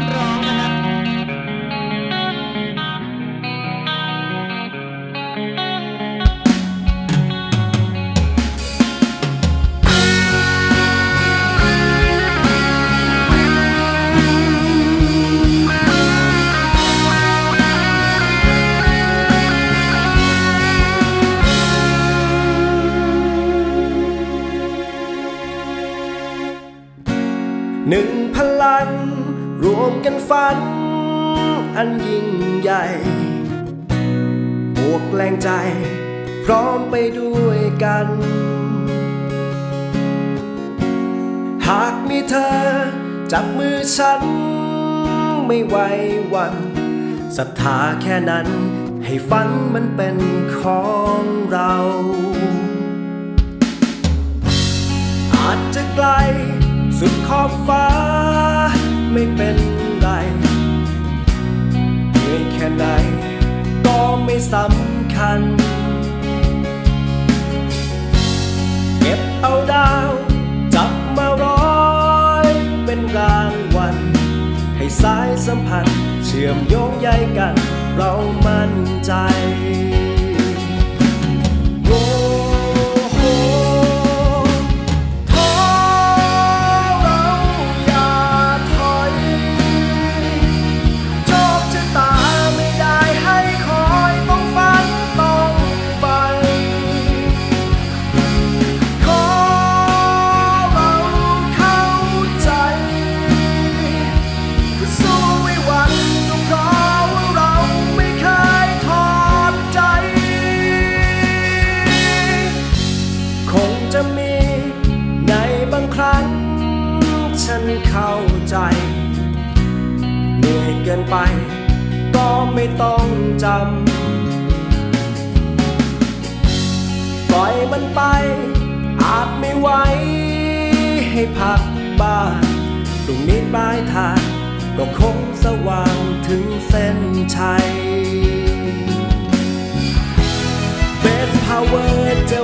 คนร้องนะครับหนึ่งพลัง รวมกันฝัน อันยิ่งใหญ่ บวกแรงใจ พร้อมไปด้วยกัน หากมีเธอ จับมือฉัน ไม่ไหววันศรัทธาแค่นั้น ให้ฝันมันเป็นของเราอาจจะไกลสุดขอบฟ้า ไม่เป็นไรเหนื่อยแค่ไหนก็ไม่สำคัญ เก็บเอาดาวจับมาร้อยเป็นรางวัล ให้สายสัมพันธ์เชื่อมโยงใยกัน เรามั่นใจ กินไป ก็ไม่ต้องจำ ปล่อยมันไป อาจไม่ไหว ให้พักบ้างตรงนี้ปลายทางก็คงสว่างถึงเส้นชัยเบสพาวเวอร์จะ